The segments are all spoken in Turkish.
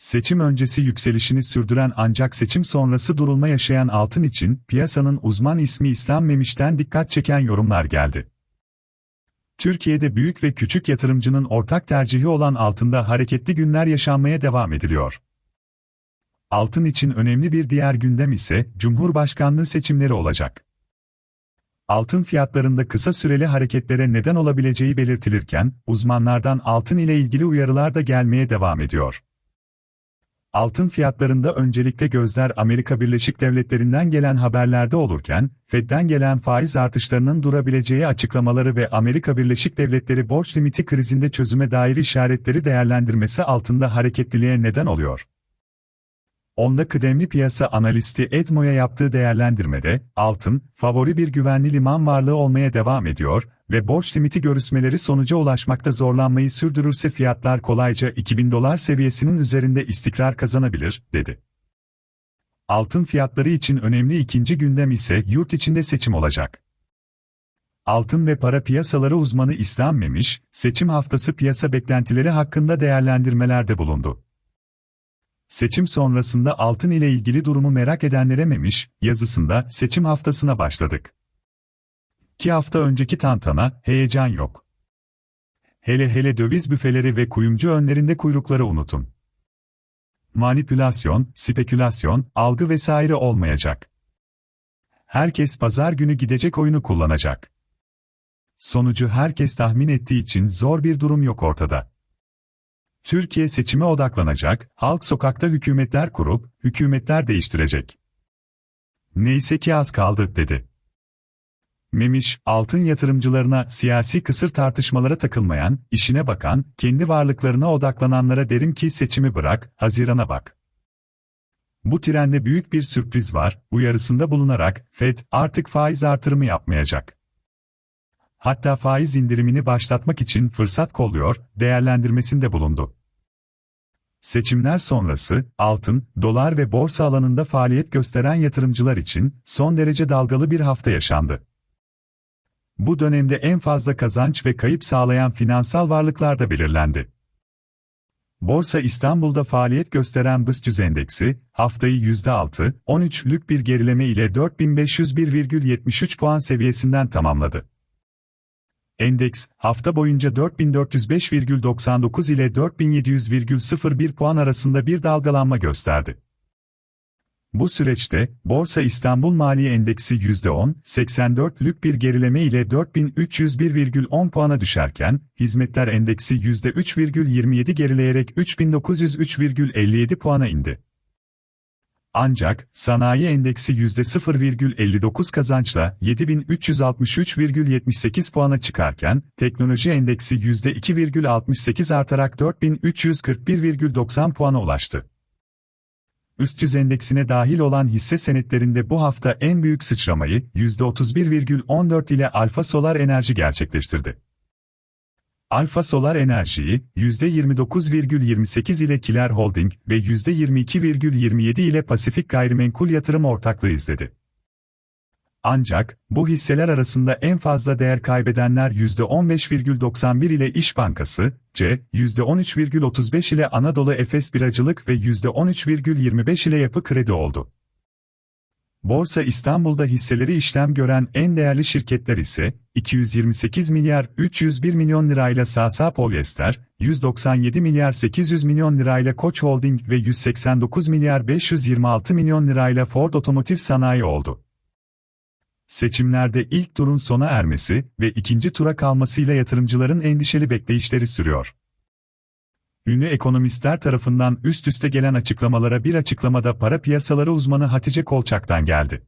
Seçim öncesi yükselişini sürdüren ancak seçim sonrası durulma yaşayan altın için piyasanın uzman ismi istenmemişten dikkat çeken yorumlar geldi. Türkiye'de büyük ve küçük yatırımcının ortak tercihi olan altında hareketli günler yaşanmaya devam ediliyor. Altın için önemli bir diğer gündem ise Cumhurbaşkanlığı seçimleri olacak. Altın fiyatlarında kısa süreli hareketlere neden olabileceği belirtilirken, uzmanlardan altın ile ilgili uyarılar da gelmeye devam ediyor. Altın fiyatlarında öncelikle gözler Amerika Birleşik Devletleri'nden gelen haberlerde olurken, Fed'den gelen faiz artışlarının durabileceği açıklamaları ve Amerika Birleşik Devletleri borç limiti krizinde çözüme dair işaretleri değerlendirmesi altında hareketliliğe neden oluyor. Onda kıdemli piyasa analisti Edmo'ya yaptığı değerlendirmede, altın, favori bir güvenli liman varlığı olmaya devam ediyor ve borç limiti görüşmeleri sonuca ulaşmakta zorlanmayı sürdürürse fiyatlar kolayca 2000 dolar seviyesinin üzerinde istikrar kazanabilir, dedi. Altın fiyatları için önemli ikinci gündem ise yurt içinde seçim olacak. Altın ve para piyasaları uzmanı İslam Memiş, seçim haftası piyasa beklentileri hakkında değerlendirmelerde bulundu. Seçim sonrasında altın ile ilgili durumu merak edenlere memiş, yazısında seçim haftasına başladık. İki hafta önceki tantana, heyecan yok. Hele hele döviz büfeleri ve kuyumcu önlerinde kuyrukları unutun. Manipülasyon, spekülasyon, algı vesaire olmayacak. Herkes pazar günü gidecek oyunu kullanacak. Sonucu herkes tahmin ettiği için zor bir durum yok ortada. Türkiye seçime odaklanacak, halk sokakta hükümetler kurup, hükümetler değiştirecek. Neyse ki az kaldı, dedi. Memiş, altın yatırımcılarına siyasi kısır tartışmalara takılmayan, işine bakan, kendi varlıklarına odaklananlara derim ki seçimi bırak, Haziran'a bak. Bu trende büyük bir sürpriz var, uyarısında bulunarak, Fed artık faiz artırımı yapmayacak. Hatta faiz indirimini başlatmak için fırsat kolluyor, değerlendirmesinde bulundu. Seçimler sonrası, altın, dolar ve borsa alanında faaliyet gösteren yatırımcılar için son derece dalgalı bir hafta yaşandı. Bu dönemde en fazla kazanç ve kayıp sağlayan finansal varlıklar da belirlendi. Borsa İstanbul'da faaliyet gösteren BIST endeksi, haftayı %6, 13'lük bir gerileme ile 4501,73 puan seviyesinden tamamladı. Endeks, hafta boyunca 4405,99 ile 4700,01 puan arasında bir dalgalanma gösterdi. Bu süreçte, Borsa İstanbul Mali Endeksi %10, 84'lük bir gerileme ile 4301,10 puana düşerken, Hizmetler Endeksi %3,27 gerileyerek 3903,57 puana indi. Ancak, sanayi endeksi %0,59 kazançla 7363,78 puana çıkarken, teknoloji endeksi %2,68 artarak 4341,90 puana ulaştı. Üst yüz endeksine dahil olan hisse senetlerinde bu hafta en büyük sıçramayı %31,14 ile Alfa Solar Enerji gerçekleştirdi. Alfa Solar Enerji'yi %29,28 ile Kiler Holding ve %22,27 ile Pasifik Gayrimenkul Yatırım Ortaklığı izledi. Ancak, bu hisseler arasında en fazla değer kaybedenler %15,91 ile İş Bankası, C, %13,35 ile Anadolu Efes Biracılık ve %13,25 ile Yapı Kredi oldu. Borsa İstanbul'da hisseleri işlem gören en değerli şirketler ise 228 milyar 301 milyon lirayla Sasa Polyester, 197 milyar 800 milyon lirayla Koç Holding ve 189 milyar 526 milyon lirayla Ford Otomotiv Sanayi oldu. Seçimlerde ilk turun sona ermesi ve ikinci tura kalmasıyla yatırımcıların endişeli bekleyişleri sürüyor. Ünlü ekonomistler tarafından üst üste gelen açıklamalara bir açıklamada para piyasaları uzmanı Hatice Kolçak'tan geldi.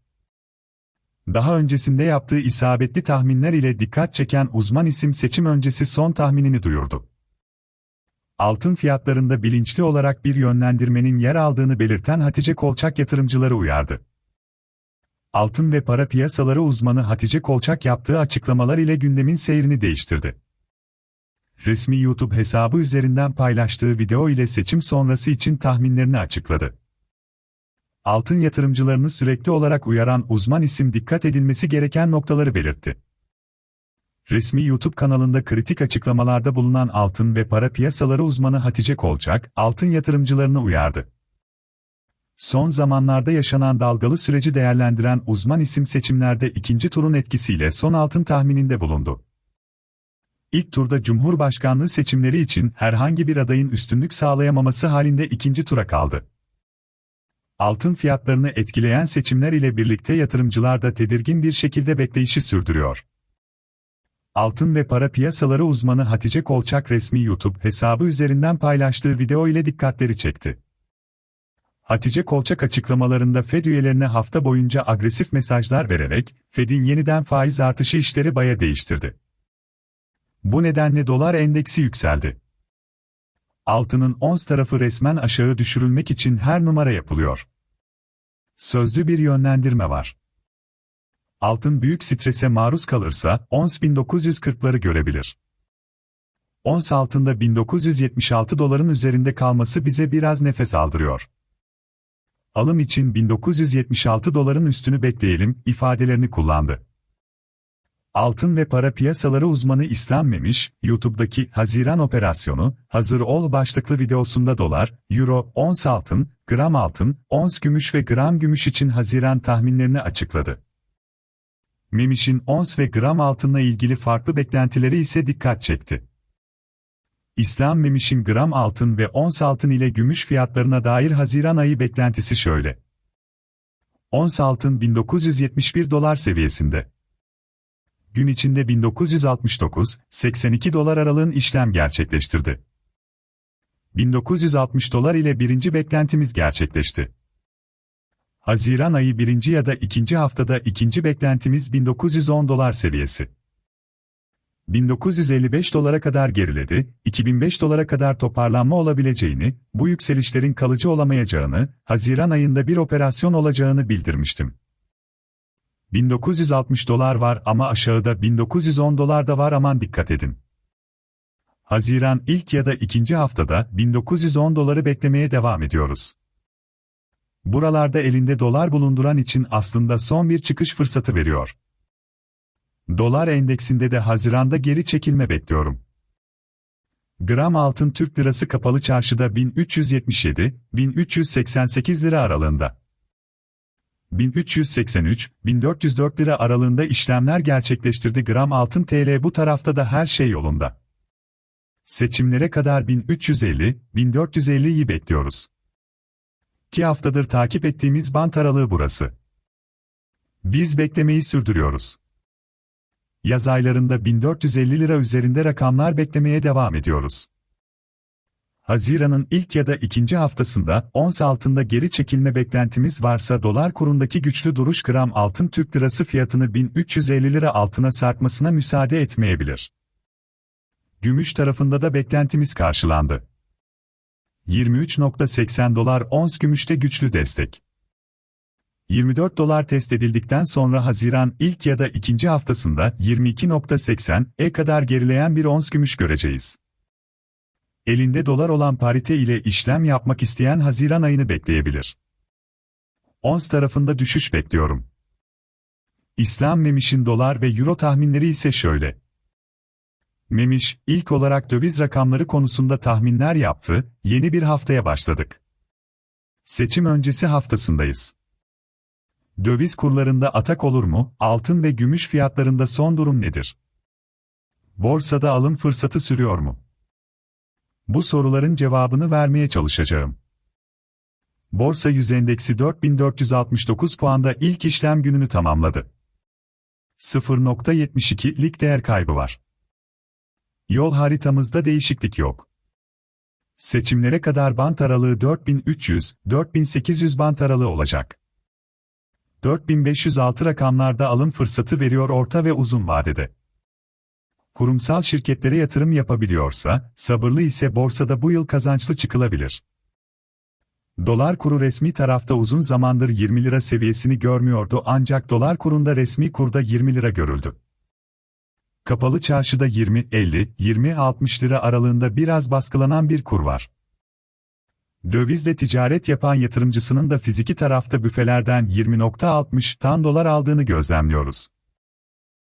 Daha öncesinde yaptığı isabetli tahminler ile dikkat çeken uzman isim seçim öncesi son tahminini duyurdu. Altın fiyatlarında bilinçli olarak bir yönlendirmenin yer aldığını belirten Hatice Kolçak yatırımcıları uyardı. Altın ve para piyasaları uzmanı Hatice Kolçak yaptığı açıklamalar ile gündemin seyrini değiştirdi resmi YouTube hesabı üzerinden paylaştığı video ile seçim sonrası için tahminlerini açıkladı. Altın yatırımcılarını sürekli olarak uyaran uzman isim dikkat edilmesi gereken noktaları belirtti. Resmi YouTube kanalında kritik açıklamalarda bulunan altın ve para piyasaları uzmanı Hatice Kolçak, altın yatırımcılarını uyardı. Son zamanlarda yaşanan dalgalı süreci değerlendiren uzman isim seçimlerde ikinci turun etkisiyle son altın tahmininde bulundu. İlk turda Cumhurbaşkanlığı seçimleri için herhangi bir adayın üstünlük sağlayamaması halinde ikinci tura kaldı. Altın fiyatlarını etkileyen seçimler ile birlikte yatırımcılar da tedirgin bir şekilde bekleyişi sürdürüyor. Altın ve para piyasaları uzmanı Hatice Kolçak resmi YouTube hesabı üzerinden paylaştığı video ile dikkatleri çekti. Hatice Kolçak açıklamalarında Fed üyelerine hafta boyunca agresif mesajlar vererek, Fed'in yeniden faiz artışı işleri baya değiştirdi. Bu nedenle dolar endeksi yükseldi. Altının ons tarafı resmen aşağı düşürülmek için her numara yapılıyor. Sözlü bir yönlendirme var. Altın büyük strese maruz kalırsa ons 1940'ları görebilir. Ons altında 1976 doların üzerinde kalması bize biraz nefes aldırıyor. Alım için 1976 doların üstünü bekleyelim ifadelerini kullandı. Altın ve para piyasaları uzmanı İslam Memiş, YouTube'daki Haziran operasyonu, hazır ol başlıklı videosunda dolar, euro, ons altın, gram altın, ons gümüş ve gram gümüş için Haziran tahminlerini açıkladı. Memiş'in ons ve gram altınla ilgili farklı beklentileri ise dikkat çekti. İslam Memiş'in gram altın ve ons altın ile gümüş fiyatlarına dair Haziran ayı beklentisi şöyle. Ons altın 1971 dolar seviyesinde. Gün içinde 1969-82 dolar aralığın işlem gerçekleştirdi. 1960 dolar ile birinci beklentimiz gerçekleşti. Haziran ayı birinci ya da ikinci haftada ikinci beklentimiz 1910 dolar seviyesi. 1955 dolara kadar geriledi, 2005 dolara kadar toparlanma olabileceğini, bu yükselişlerin kalıcı olamayacağını, Haziran ayında bir operasyon olacağını bildirmiştim. 1960 dolar var ama aşağıda 1910 dolar da var aman dikkat edin. Haziran ilk ya da ikinci haftada 1910 doları beklemeye devam ediyoruz. Buralarda elinde dolar bulunduran için aslında son bir çıkış fırsatı veriyor. Dolar endeksinde de Haziran'da geri çekilme bekliyorum. Gram altın Türk lirası kapalı çarşıda 1377-1388 lira aralığında. 1383-1404 lira aralığında işlemler gerçekleştirdi gram altın TL bu tarafta da her şey yolunda. Seçimlere kadar 1350-1450'yi bekliyoruz. 2 haftadır takip ettiğimiz bant aralığı burası. Biz beklemeyi sürdürüyoruz. Yaz aylarında 1450 lira üzerinde rakamlar beklemeye devam ediyoruz. Haziran'ın ilk ya da ikinci haftasında ons altında geri çekilme beklentimiz varsa dolar kurundaki güçlü duruş gram altın Türk lirası fiyatını 1350 lira altına sarkmasına müsaade etmeyebilir. Gümüş tarafında da beklentimiz karşılandı. 23.80 dolar ons gümüşte güçlü destek. 24 dolar test edildikten sonra Haziran ilk ya da ikinci haftasında 22.80'e kadar gerileyen bir ons gümüş göreceğiz. Elinde dolar olan parite ile işlem yapmak isteyen Haziran ayını bekleyebilir. Ons tarafında düşüş bekliyorum. İslam Memiş'in dolar ve euro tahminleri ise şöyle. Memiş, ilk olarak döviz rakamları konusunda tahminler yaptı, yeni bir haftaya başladık. Seçim öncesi haftasındayız. Döviz kurlarında atak olur mu, altın ve gümüş fiyatlarında son durum nedir? Borsada alım fırsatı sürüyor mu? Bu soruların cevabını vermeye çalışacağım. Borsa Yüz Endeksi 4469 puanda ilk işlem gününü tamamladı. 0.72'lik değer kaybı var. Yol haritamızda değişiklik yok. Seçimlere kadar bant aralığı 4300-4800 bant aralığı olacak. 4506 rakamlarda alım fırsatı veriyor orta ve uzun vadede. Kurumsal şirketlere yatırım yapabiliyorsa, sabırlı ise borsada bu yıl kazançlı çıkılabilir. Dolar kuru resmi tarafta uzun zamandır 20 lira seviyesini görmüyordu ancak dolar kurunda resmi kurda 20 lira görüldü. Kapalı çarşıda 20-50, 20-60 lira aralığında biraz baskılanan bir kur var. Dövizle ticaret yapan yatırımcısının da fiziki tarafta büfelerden 20.60 tan dolar aldığını gözlemliyoruz.